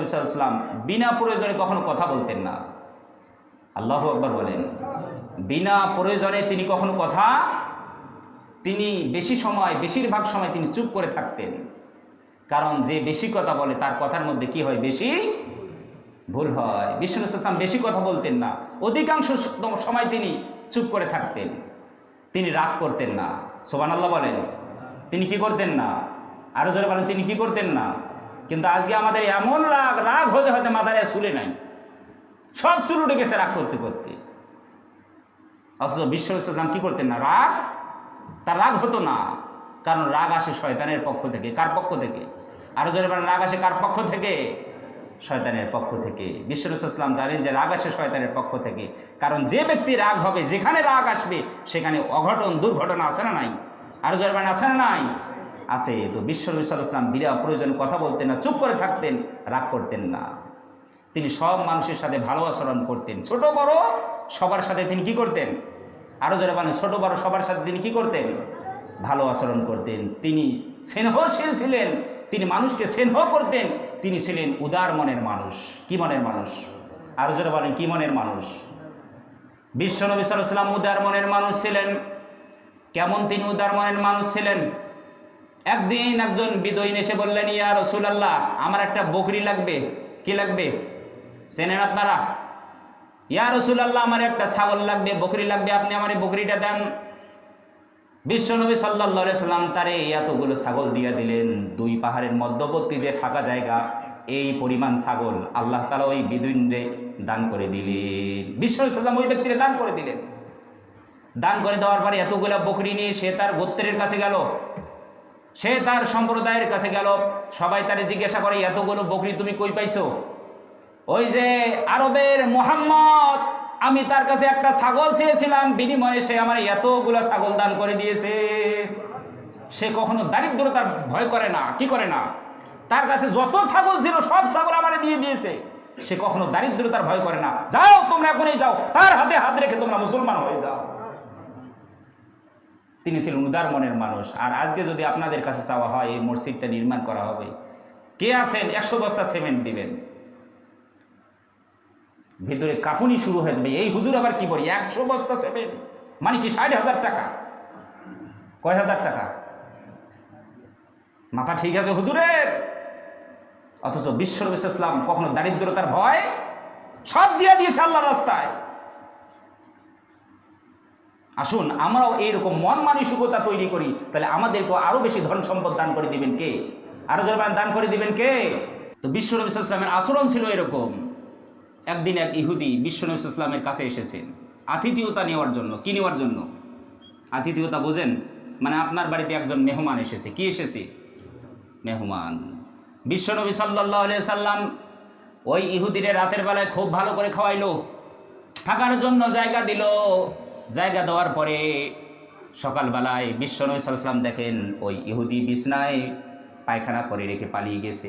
বিশ্বনবী সাল্লাম বিনা প্রয়োজনে কখনো কথা বলতেন না। আল্লাহ আকবর বলেন। বিনা প্রয়োজনে তিনি কখনো কথা, তিনি বেশি সময়, বেশিরভাগ সময় তিনি চুপ করে থাকতেন। কারণ যে বেশি কথা বলে, তার কথার মধ্যে কি হয়? বেশি ভুল হয়। বিষ্ণু ইসলাম বেশি কথা বলতেন না। অধিকাংশ সময় তিনি চুপ করে থাকতেন। তিনি রাগ করতেন না। সোবান আল্লাহ বলেন। তিনি কি করতেন না? আরও জোরে বলেন, তিনি কি করতেন না? কিন্তু আজকে আমাদের এমন রাগ রাগ হতে হতে মাথায় শুলে নাই। সব চুল উঠে গেছে রাগ করতে করতে। অথচ বিশ্ব ইসলাম কি করতেন না? রাগ? তার রাগ হতো না। কারণ রাগ আসে শয়তানের পক্ষ থেকে। কার পক্ষ থেকে? আরও জোরে রাগ আসে কার পক্ষ থেকে? শয়তানের পক্ষ থেকে। বিশ্ব ইসলাম জানেন যে রাগ আসে শয়তানের পক্ষ থেকে। কারণ যে ব্যক্তি রাগ হবে, যেখানে রাগ আসবে, সেখানে অঘটন, দুর্ঘটনা আছে না নাই? আরও জোরে আছে না নাই? আছে। তো বিশ্ব ইসলাম বিরা প্রয়োজন কথা বলতেন না, চুপ করে থাকতেন, রাগ করতেন না। তিনি সব মানুষের সাথে ভালো আচরণ করতেন। ছোট, বড়, সবার সাথে তিনি কি করতেন? আরও যারা মানে ছোট, বড়, সবার সাথে তিনি কি করতেন? ভালো আচরণ করতেন। তিনি স্নেহশীল ছিলেন, তিনি মানুষকে স্নেহ করতেন, তিনি ছিলেন উদার মনের মানুষ। কি মনের মানুষ? আরও যারা বলেন, কি মনের মানুষ? বিশ্বনবী সাল্লাম উদার মনের মানুষ ছিলেন। কেমন তিনি উদার মনের মানুষ ছিলেন? একদিন একজন বিদয়ীন এসে বললেন, ইয়া রসুল আল্লাহ আমার একটা বকরি লাগবে। কি লাগবে? চেনেন আপনারা? ইয়া রসুল আল্লাহ আমার একটা ছাগল লাগবে, বকরি লাগবে, আপনি আমার বকরিটা দেন। বিশ্বনবী সাল্লা সাল্লাম তারে এতগুলো ছাগল দিয়ে দিলেন। দুই পাহাড়ের মধ্যবর্তী যে ফাঁকা জায়গা, এই পরিমাণ ছাগল আল্লাহ তালা ওই বিদুইনরে দান করে দিলেন। বিশ্বনবী সাল্লাম ওই ব্যক্তিরে দান করে দিলেন। দান করে দেওয়ার পরে এতগুলো বকরি নিয়ে সে তার গোত্রের কাছে গেল। সে তার সম্প্রদায়ের কাছে গেল। সবাই তারে জিজ্ঞাসা করে, এতগুলো বকরি তুমি কই পাইছো? ওই যে আরবের মোহাম্মদ, আমি তার কাছে একটা ছাগল চেয়েছিলাম বিনিময়ে সে আমার এতগুলো ছাগল দান করে দিয়েছে। সে কখনো দারিদ্রতার ভয় করে না, কি করে না? তার কাছে যত ছাগল ছিল, সব ছাগল আমারে দিয়ে দিয়েছে। সে কখনো দারিদ্রতার ভয় করে না। যাও, তোমরা এখনই যাও। তার হাতে হাত রেখে তোমরা মুসলমান হয়ে যাও। তিনি ছিলেন উদার মনের মানুষ। আর আজকে যদি আপনাদের কাছে চাওয়া হয়, এই মসজিদটা নির্মাণ করা হবে। কে আছেন? একশো বস্তা সিমেন্ট দিবেন। ভিতরে কাপুনি শুরু হয়ে যাবে। এই হুজুর আবার কি বলি? একশো বস্তা সিমেন্ট। মানে কি ষাট হাজার টাকা? কয় হাজার টাকা? মাথা ঠিক আছে হুজুরের? অথচ বিশ্ব ইসলাম কখনো দারিদ্রতার ভয় সব দিয়ে দিয়েছে আল্লাহ রাস্তায়। আসুন, আমরাও এইরকম মন মানসিকতা তৈরি করি, তাহলে আমাদেরকেও আরও বেশি ধন সম্পদ দান করে দিবেন কে? আরও যারা দান করে দিবেন কে? তো বিশ্বনবী ইসলামের আচরণ ছিল এরকম। একদিন এক ইহুদি বিশ্বনবী ইসলামের কাছে এসেছেন। আতিথিয়তা নেওয়ার জন্য, কি নেওয়ার জন্য? আতিথিয়তা বোঝেন মানে আপনার বাড়িতে একজন মেহমান এসেছে, কি এসেছে? মেহমান। বিশ্বনবী সাল্লাহ সাল্লাম ওই ইহুদিরে রাতের বেলায় খুব ভালো করে খাওয়াইলো, থাকার জন্য জায়গা দিল। জায়গা দেওয়ার পরে সকালবেলায় বিশ্বনবী সাল্লাম দেখেন ওই ইহুদি বিছনায় পায়খানা করে রেখে পালিয়ে গেছে।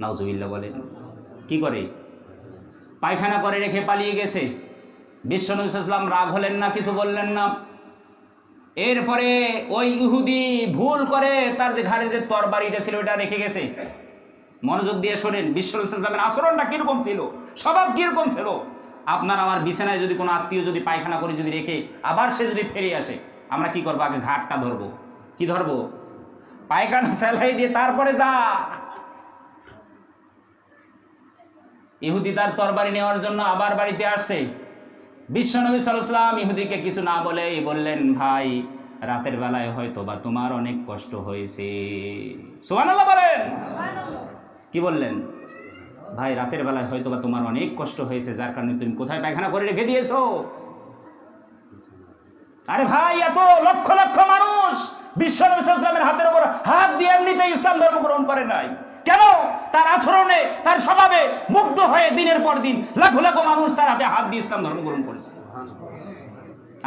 নাউজুবিল্লা বলেন, কি করে? পায়খানা করে রেখে পালিয়ে গেছে। বিশ্বনবী সাল্লাম রাগ হলেন না, কিছু বললেন না। এরপরে ওই ইহুদি ভুল করে তার যে ঘাড়ে যে তরবারিটা ছিল ওটা রেখে গেছে। মনোযোগ দিয়ে শোনেন বিশ্বনবী সাল্লামের আচরণটা কীরকম ছিল? স্বভাব কীরকম ছিল? আপনার আমার বিছানায় যদি কোনো আত্মীয় যদি পায়খানা করে যদি রেখে আবার সে যদি ফিরে আসে আমরা কি করব? আগে ঘাটটা ধরবো। কি ধরবো? পায়খানা ফেলাই দিয়ে তারপরে যা। ইহুদি তার তরবারি নেওয়ার জন্য আবার বাড়িতে আসছে বিশ্বনবী সাল্লাম ইহুদিকে কিছু না বলেই বললেন ভাই রাতের বেলায় হয়তো বা তোমার অনেক কষ্ট হয়েছে। সোহান বলেন। কি বললেন? ভাই, রাতের বেলায় হয়তো বা তোমার অনেক কষ্ট হয়েছে, যার কারণে তুমি কোথায় পায়খানা করে রেখে দিয়েছ? আরে ভাই, এত লক্ষ লক্ষ মানুষ বিশ্বনবীলামের হাতের উপর হাত দিয়ে এমনিতে ইসলাম ধর্ম গ্রহণ করে নাই। কেন? তার আচরণে, তার স্বভাবে মুগ্ধ হয়ে দিনের পর দিন লাখো লাখো মানুষ তার হাতে হাত দিয়ে ইসলাম ধর্ম গ্রহণ করেছে।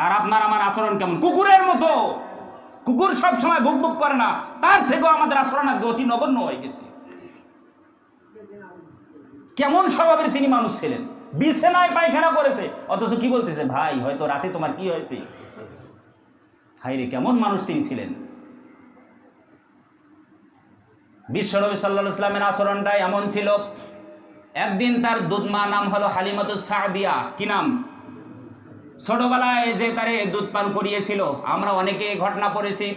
আর আপনার আমার আচরণ কেমন? কুকুরের মতো। কুকুর সব সময় বুক বুক করে না। তার থেকেও আমাদের আচরণ আজকে অতি নগণ্য হয়ে গেছে। কেমন স্বভাবের তিনি মানুষ ছিলেন? বিছানায় পায়খানা করেছে। অথচ কি বলতেছে? ভাই, হয়তো রাতে তোমার কি হয়েছে? হাই রে, কেমন মানুষ তিনি ছিলেন? বিশ্বনবী সাল্লাহ ইসলামের আচরণটা এমন ছিল। একদিন তার দুধমা নাম হলো হালিমাতুস সাদিয়া। কি নাম? ছোটবেলায় যে তারে দুধ পান করিয়েছিল, আমরা অনেকে ঘটনা পড়েছি।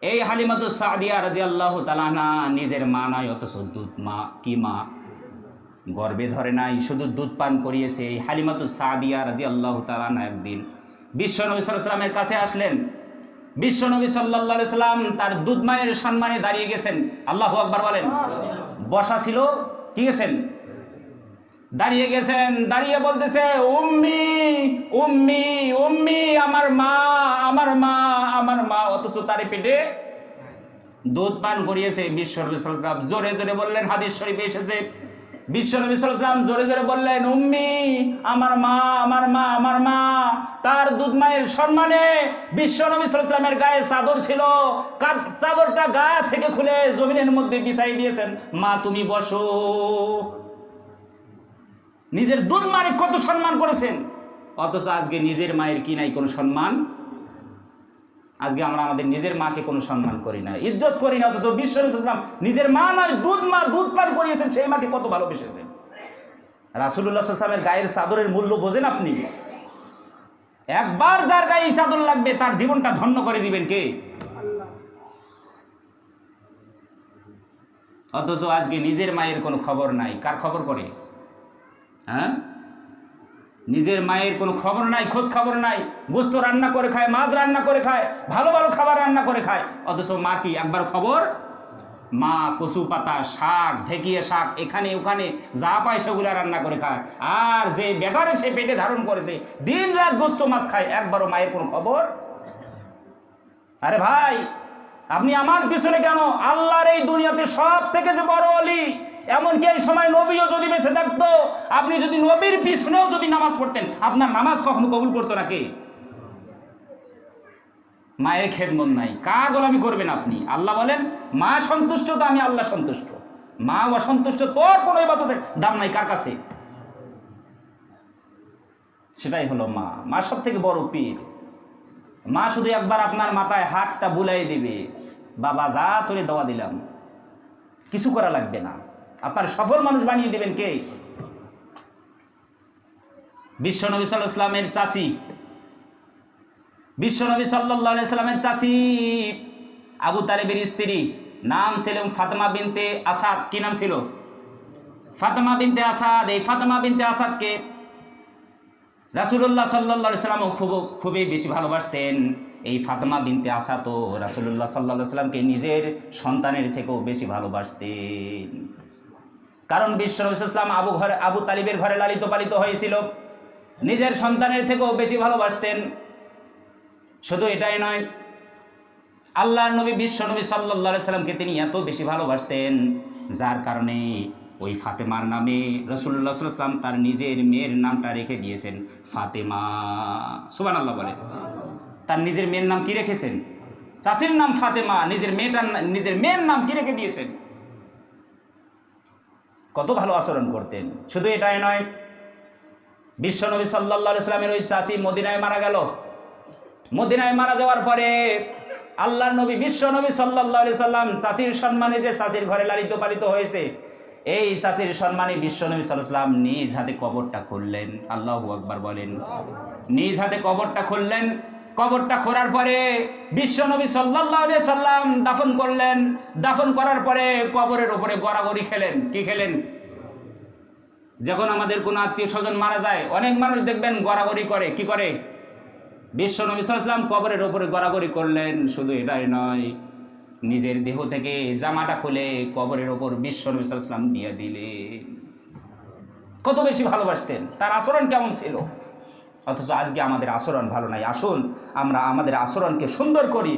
এই হালিমাতুস সাদিয়া রাজি আল্লাহ তালানা নিজের মা নয় অথচ দুধ মা কি মা? গর্বে ধরে নাই, শুধু দুধ পান করিয়েছে এই হালিমাতুস সাদিয়া রাজি আল্লাহ তালানা একদিন। বিশ্বনবী সাল্লামের কাছে আসলেন। বিশ্বনবী সাল্লাহ সাল্লাম তার দুধ মায়ের সম্মানে দাঁড়িয়ে গেছেন। আল্লাহ আকবার বলেন। বসা ছিল, কি গেছেন? দাঁড়িয়ে গেছেন, দাঁড়িয়ে বলতেছে, উম্মি উম্মি উম্মি, আমার মা আমার মা আমার মা, অথচ তার পেটে দুধ পান করিয়েছে সাল্লাম জোরে জোরে বললেন, হাদিস শরীফে এসেছে। বিশ্বনবী সাল্লাম জোরে জোরে বললেন, উম্মি, আমার মা আমার মা আমার মা, তার দুধ মায়ের সম্মানে বিশ্বনবী সাল্লামের গায়ে চাদর ছিল। চাদরটা গা থেকে খুলে জমিনের মধ্যে বিছাই দিয়েছেন। মা, তুমি বসো। নিজের দুধ মায়ের কত সম্মান করেছেন? অথচ আজকে নিজের মায়ের কি নাই কোনো সম্মান? আজকে আমরা আমাদের নিজের মাকে কোনো সম্মান করি না, ইজ্জত করি না, অথচ বিশ্ব ইসলাম নিজের মা নয়, দুধ মা, দুধ পান করিয়েছেন, সেই মাকে কত ভালোবেসেছেন রাসুল্লাহ গায়ের চাদরের মূল্য বোঝেন আপনি? একবার যার গায়ে চাদর লাগবে, তার জীবনটা ধন্য করে দিবেন কে? অথচ আজকে নিজের মায়ের কোনো খবর নাই, কার খবর করে? হ্যাঁ? নিজের মায়ের কোনো খবর নাই, খোঁজ খবর নাই, গোস্ত রান্না করে খায়, মাছ রান্না করে খায়, ভালো ভালো খাবার রান্না করে খায়, অথচ মা কি একবার খবর? মা কচু পাতা, শাক, ঢেকিয়ে শাক, এখানে ওখানে যা পায় সেগুলো রান্না করে খায়। আর যে বেটারে সে পেটে ধারণ করেছে দিন রাত গোস্ত মাছ খায়, একবারও মায়ের কোনো খবর? আরে ভাই আপনি আমার পিছনে কেন? আল্লাহর এই দুনিয়াতে সব থেকে যে বড় অলি এমনকি এই সময় নবীও যদি বেঁচে থাকতো, আপনি যদি নবীর পিছনেও যদি নামাজ পড়তেন, আপনার নামাজ কখনো কবুল করতো না কে? মায়ের খেদমত নাই। কার গোলামি করবেন আপনি? আল্লাহ বলেন, মা সন্তুষ্ট তো আমি আল্লাহ সন্তুষ্ট। মা অসন্তুষ্ট, তোর কোনো ইবাদতের দাম নাই কার কাছে? সেটাই হলো মা। মা সব থেকে বড় পীর। মা শুধু একবার আপনার মাথায় হাতটা বুলাই দিবে। বাবা যা তোরে দেওয়া দিলাম, কিছু করা লাগবে না। আপনার সফল মানুষ বানিয়ে দিবেন কে? বিশ্বনবী সাল্লাহ ইসলামের চাচি। সাল্লাহ সাল্লামের চাচি। আবু তালেবের স্ত্রী। নাম ছিল ফাতেমা বিনতে আসাদ। কি নাম ছিল? ফাতেমা বিনতে আসাদ। এই ফাতেমা বিনতে আসাদকে রাসুল্লাহ সাল্লা সাল্লামও খুব, খুবই বেশি ভালোবাসতেন। এই ফাতেমা বিনতে আসাদ তো রাসুল্লাহ সাল্লাহ সাল্লামকে নিজের সন্তানের থেকেও বেশি ভালোবাসতেন। কারণ বিশ্ব ইসলাম আবু ঘরে আবু তালিবের ঘরে লালিত পালিত হয়েছিল। নিজের সন্তানের থেকেও বেশি ভালোবাসতেন। শুধু এটাই নয়, আল্লাহর নবী বিশ্ব নবী সাল্লা সাল্লামকে তিনি এত বেশি ভালোবাসতেন, যার কারণে ওই ফাতেমার নামে রসুল্লাহ সাল্লাম তার নিজের মেয়ের নামটা রেখে দিয়েছেন ফাতেমা। সুবান আল্লাহ বলে। তার নিজের মেয়ের নাম কি রেখেছেন? চাষির নাম ফাতেমা, নিজের মেয়েটার নিজের মেয়ের নাম কি রেখে দিয়েছেন? কত ভালো আচরণ করতেন। শুধু এটাই নয় বিশ্বনবী সাল্লাহ সাল্লামের ওই চাষি মদিনায় মারা গেল। মদিনায় মারা যাওয়ার পরে আল্লাহর নবী, বিশ্ব নবী সাল্লাহ সাল্লাম চাচির সম্মানে যে চাচির ঘরে লালিত পালিত হয়েছে, এই চাচির সম্মানে বিশ্ব নবী সাল্লাম নিজ হাতে কবরটা খুললেন। আল্লাহ আকবার বলেন। নিজ হাতে কবরটা খুললেন কবরটা খোরার পরে বিশ্ব নবী সাল্লাহ সাল্লাম দাফন করলেন। দাফন করার পরে কবরের উপরে গড়াগড়ি খেলেন। কি খেলেন? যখন আমাদের কোনো আত্মীয় স্বজন মারা যায়, অনেক মানুষ দেখবেন গড়াগড়ি করে। কি করে? বিশ্ব নবী সাল্লাম কবরের ওপরে গড়াগড়ি করলেন। শুধু এটাই নয়, নিজের দেহ থেকে জামাটা খুলে কবরের ওপর বিশ্ব নবী সাল্লাম দিয়ে দিলেন। কত বেশি ভালোবাসতেন। তার আচরণ কেমন ছিল? অথচ আজকে আমাদের আচরণ ভালো নাই। আসুন আমরা আমাদের আচরণকে সুন্দর করি